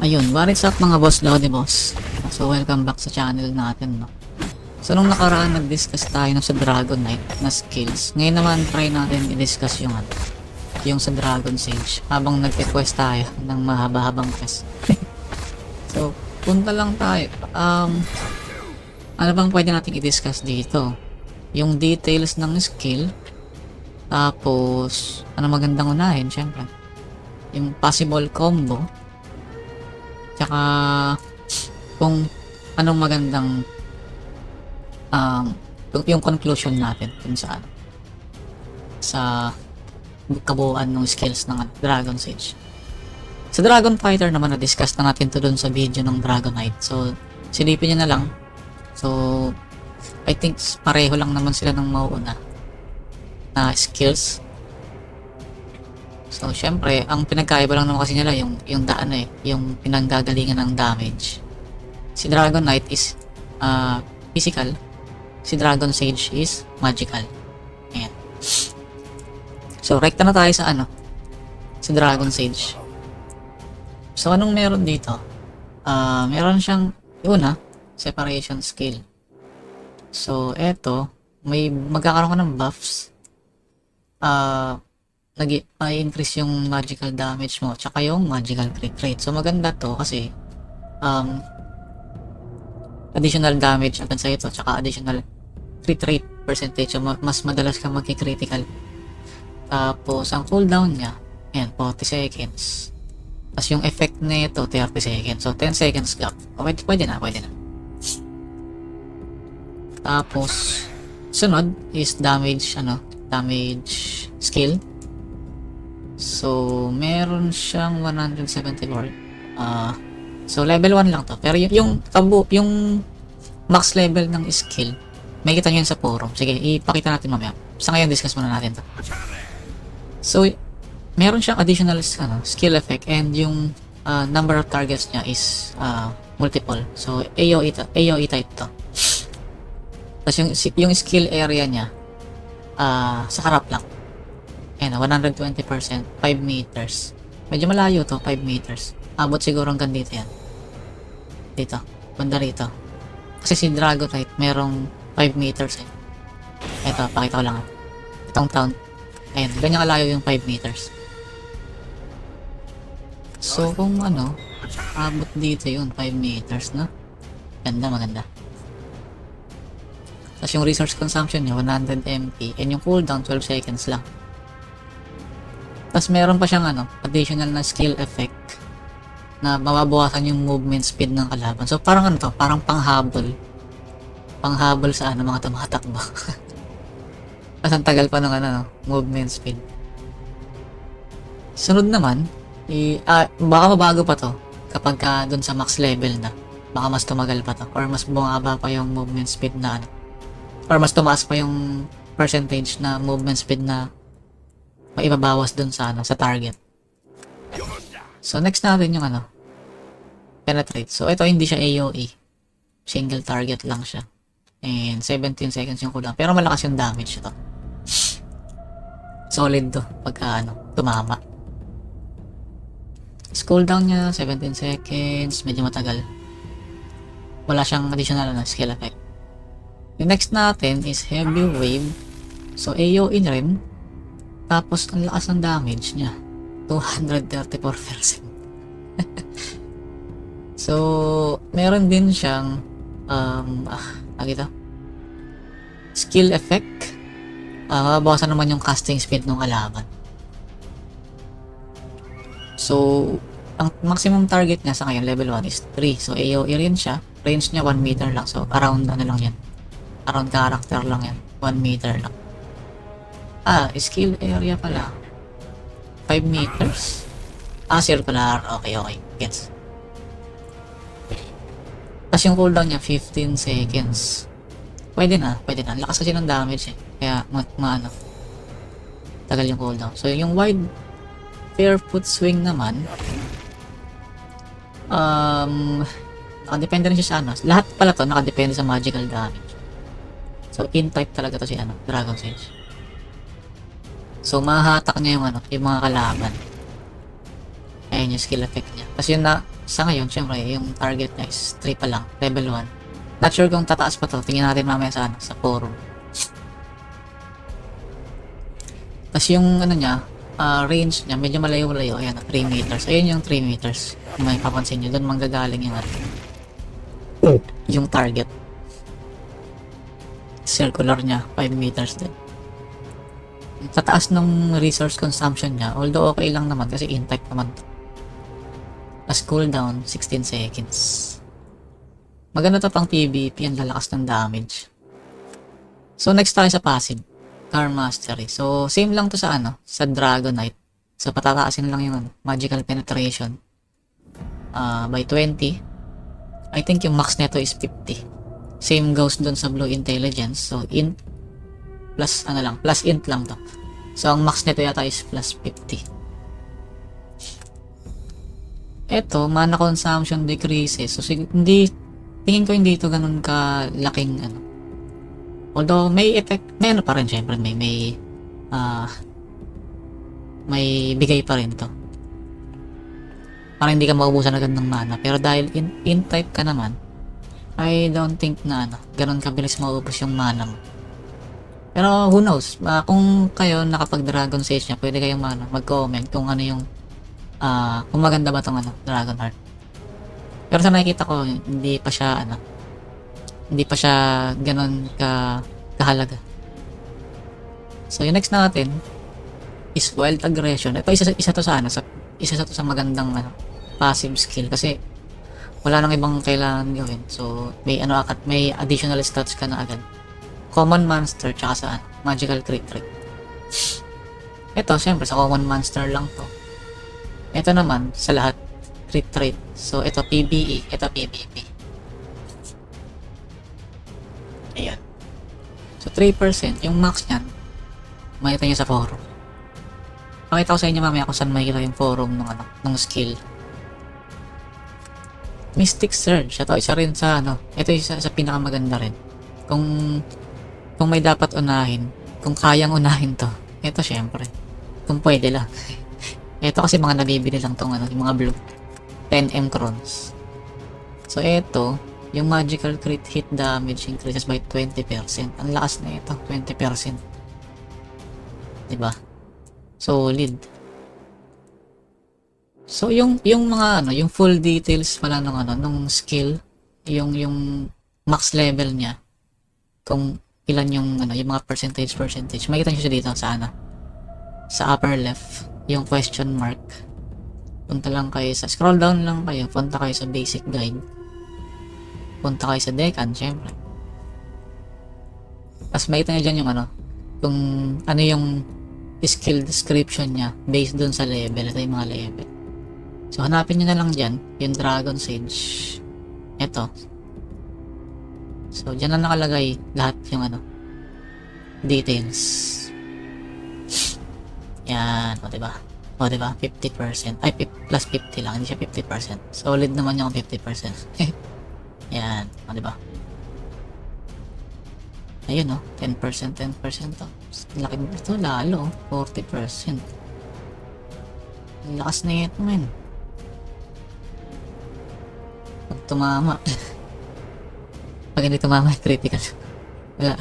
Ayun, what is up mga boss Lodi boss? So welcome back sa channel natin no. So nung nakaraan nag-discuss tayo ng sa Dragon Knight na skills. Ngayon naman try natin i-discuss yung ano, yung sa Dragon Sage habang nag-request tayo ng mahaba-habang quest. so punta lang tayo. Um, ano bang pwede natin i-discuss dito? Yung details ng skill. Tapos, ano magandang unahin, syempre. Yung possible combo. Tsaka, kung anong magandang um, yung, conclusion natin dun sa ano, sa kabuuan ng skills ng Dragon Sage. Sa Dragon Fighter naman na-discuss na natin to dun sa video ng Dragon Knight. So, silipin nyo na lang. So, I think pareho lang naman sila ng mauuna na skills. So, syempre, ang pinagkaiba lang naman kasi nila yung, yung daan eh, yung pinanggagalingan ng damage. Si Dragon Knight is uh, physical. Si Dragon Sage is magical. Ayan. So, rekta na tayo sa ano, si Dragon Sage. So, anong meron dito? Ah, meron siyang, yun ah, separation skill. So, eto, may magkakaroon ka ng buffs. Ah, nag increase yung magical damage mo, tsaka yung magical crit rate. So, maganda to kasi, um, additional damage agad sa ito, tsaka additional crit rate percentage. So, ma- mas madalas kang magki-critical. Tapos, ang cooldown niya, ayan, 40 seconds. Tapos yung effect nito, 30 seconds. So, 10 seconds gap. Okay, pwede na, pwede na. Tapos, sunod is damage, ano, damage skill. So, meron siyang 174. Ah, so level 1 lang to. Pero yung, yung tabu, yung max level ng skill, may kita nyo sa forum. Sige, ipakita natin mamaya. Sa ngayon, discuss muna natin to. So, meron siyang additional ano, skill effect and yung ah, number of targets niya is ah, multiple. So, AOE, AOE type to. Tapos yung, yung skill area niya, ah, sa harap lang. Ayan, 120%, 5 meters. Medyo malayo to, 5 meters. Abot siguro hanggang dito yan. Dito, banda rito. Kasi si Dragon Knight, merong 5 meters eh. Ito, pakita ko lang ah. Itong town. Ayan, ganyan kalayo yung 5 meters. So, kung ano, abot dito yun, 5 meters, no? Ganda, maganda. Tapos yung resource consumption niya, 100 MP. And yung cooldown, 12 seconds lang. Tapos meron pa siyang ano, additional na skill effect na mababawasan yung movement speed ng kalaban. So parang ano to, parang panghabol. Panghabol sa ano, mga tumatakbo. Tapos ang tagal pa ng ano, no, movement speed. Sunod naman, i, ah, baka mabago pa to kapag ka dun sa max level na. Baka mas tumagal pa to or mas bumaba pa yung movement speed na ano. Or mas tumaas pa yung percentage na movement speed na maibabawas dun sa ano, sa target. So next natin yung ano, penetrate. So ito hindi siya AoE. Single target lang siya. And 17 seconds yung cooldown. Pero malakas yung damage ito. Solid to pagka ano, tumama. Tapos cooldown niya 17 seconds, medyo matagal. Wala siyang additional ano, skill effect. Yung next natin is heavy wave. So AoE na rin. Tapos ang lakas ng damage niya. 234%. so, meron din siyang um, ah, ito? Skill effect. Ah, mabawasan naman yung casting speed ng kalaban. So, ang maximum target niya sa ngayon, level 1 is 3. So, AoE rin siya. Range niya 1 meter lang. So, around ano lang yan. Around character lang yan. 1 meter lang. Ah, skill area pala. 5 meters? Ah, circular. Okay, okay. Gets. Tapos yung cooldown niya, 15 seconds. Pwede na, pwede na. Lakas kasi ng damage eh. Kaya, ma, ma ano, tagal yung cooldown. So, yung wide fair foot swing naman, um, nakadepende rin siya sa ano. Lahat pala to, nakadepende sa magical damage. So, in type talaga to si ano, Dragon Sage. So, mahahatak niya yung ano, yung mga kalaban. Ayan yung skill effect niya. Tapos yun na, sa ngayon, syempre, yung target niya is 3 pa lang, level 1. Not sure kung tataas pa to. Tingnan natin mamaya sa, ano, sa forum. Tapos yung ano niya, ah, range niya, medyo malayo-malayo. Ayan, 3 meters. Ayun yung 3 meters. Kung may papansin nyo, doon manggagaling yung ano, yung target. Circular niya, 5 meters din. Sa taas ng resource consumption niya, although okay lang naman kasi in-type naman to. As cooldown, 16 seconds. Maganda to pang PvP, ang lalakas ng damage. So next tayo sa passive. Car Mastery. So same lang to sa ano, sa Dragonite. So patataasin lang yung ano, Magical Penetration. Ah, by 20. I think yung max nito is 50. Same goes dun sa Blue Intelligence. So int plus ano lang, plus int lang to. So ang max nito yata is plus 50. Eto, mana consumption decreases. So hindi tingin ko hindi ito ganun ka laking ano. Although may effect, may ano pa rin syempre, may may ah may bigay pa rin to. Para hindi ka maubusan agad ng mana. Pero dahil in, in type ka naman, I don't think na ano, ganun kabilis maubos yung mana mo. Pero who knows, Ah, kung kayo nakapag Dragon Sage niya, pwede kayong ano, mag-comment kung ano yung ah kung maganda ba tong ano, Dragon Heart. Pero sa nakikita ko, hindi pa siya ano, hindi pa siya ganun ka kahalaga. So yung next natin is Wild Aggression. Ito isa isa to sa ano, sa isa sa to sa magandang ano, passive skill kasi wala nang ibang kailangan gawin. So may ano akat may additional stats ka na agad. Common monster tsaka sa ano, magical crit rate. Ito, syempre, sa common monster lang to. Ito naman, sa lahat, crit rate. So, ito PBE, ito PBP. Ayan. So, 3%, yung max niyan, makita nyo sa forum. Pakita ko sa inyo mamaya kung saan makikita yung forum ng, ano, ng skill. Mystic Surge, ito, isa rin sa, ano, ito isa sa pinakamaganda rin. Kung, kung may dapat unahin, kung kayang unahin to, ito syempre. Kung pwede lang. ito kasi mga nabibili lang tong, ano, yung mga blue. 10M crowns. So, ito, yung magical crit hit damage increases by 20%. Ang lakas na ito, 20%. Diba? Solid. So, yung, yung mga, ano, yung full details pala ng, ano, nung skill, yung, yung max level niya, kung ilan yung, ano, yung mga percentage, percentage, makita nyo siya dito sa, ano, sa upper left, yung question mark. Punta lang kayo sa, scroll down lang kayo, punta kayo sa basic guide. Punta kayo sa Decan, syempre. Tapos makita nyo dyan yung ano, kung ano yung skill description niya based dun sa level. Ito yung mga level. So, hanapin nyo na lang dyan, yung Dragon Sage. Ito. So, dyan na nakalagay lahat yung ano, details. Yan, o diba? O diba? 50%. Ay, plus 50 lang, hindi siya 50%. Solid naman yung 50%. Yan, o diba? Ayun oh, 10%, 10% to. Laki ito, lalo, 40%. Ang lakas na ito, men. Pag tumama. Pag hindi tumama, critical. Wala.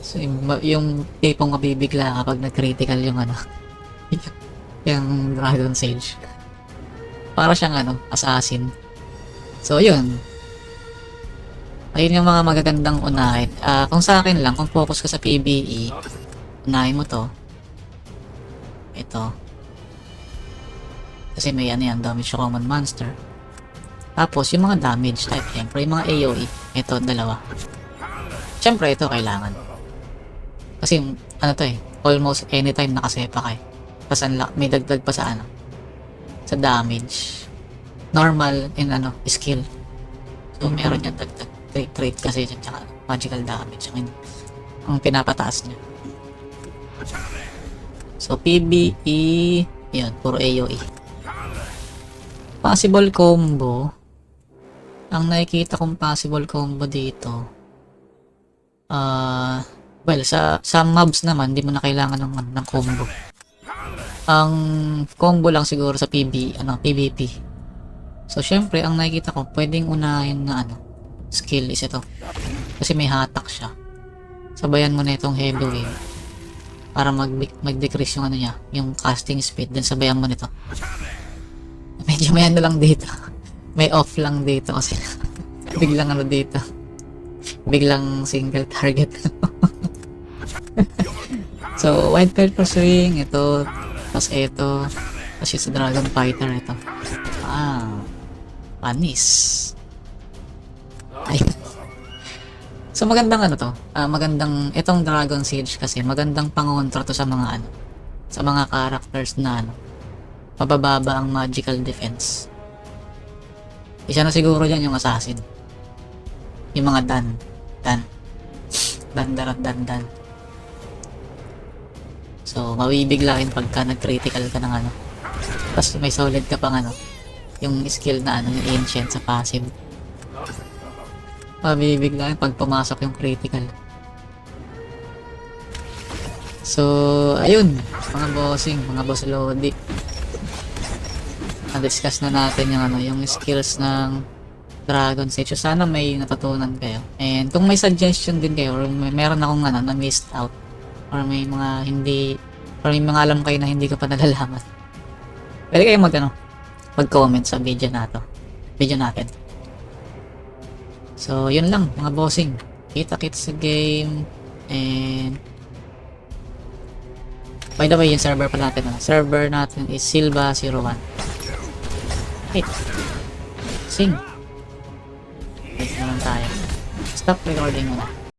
So, yung, yung tipong mabibigla kapag nag-critical yung ano, yung Dragon Sage. Para siyang ano, assassin. So, yun. Ayun yung mga magagandang unahin. Ah, kung sa akin lang, kung focus ka sa PBE, unahin mo to. Ito. Kasi may ano yan, damage sa common monster. Tapos, yung mga damage type, syempre, yung mga AoE. Ito, dalawa. Syempre, ito kailangan. Kasi, ano to eh, almost anytime nakasepa ka eh. Tapos, may dagdag pa sa ano, sa damage. Normal in ano, skill. So, meron yan dagdag trait, trait kasi dyan, tsaka magical damage ang, ang pinapataas niya. So, PBE, yun, puro AoE. Possible combo, ang nakikita kong possible combo dito, ah, well, sa, sa mobs naman, di mo na kailangan ng, ng combo. Ang combo lang siguro sa PB, ano, PvP. So, syempre, ang nakikita ko, pwedeng unahin na ano, skill is ito. Kasi may hatak siya. Sabayan mo na itong heavy wave para mag mag-decrease yung ano niya, yung casting speed, then sabayan mo nito. Medyo may ano lang dito. May off lang dito kasi biglang ano dito. Biglang single target. so, Wildfire Pursuing, ito, tapos ito, kasi sa Dragon Fighter, ito. Ah, panis. Ay. So magandang ano to, ah, magandang, itong Dragon Siege kasi, magandang pangontra to sa mga ano, sa mga characters na ano, mabababa ang magical defense. Isa na siguro dyan yung assassin. Yung mga dan. Dan. Dan, darat, dan, dan. So, mabibiglain pagka nag-critical ka ng ano. Tapos may solid ka pang ano. Yung skill na ano, yung ancient sa passive. Mabibiglain pag pumasok yung critical. So, ayun. Mga bossing, mga boss lodi na-discuss na natin yung ano, yung skills ng Dragon Age. So, sana may natutunan kayo. And kung may suggestion din kayo or may, meron akong ano, na missed out or may mga hindi or may mga alam kayo na hindi ko pa nalalaman. Pwede kayo mag ano, mag-comment sa video na to. Video natin. So, yun lang mga bossing. Kita-kits sa game and By the way, yung server pa natin, ano, server natin is Silva01. Wait. Sing. Wait naman tayo. Stop recording muna.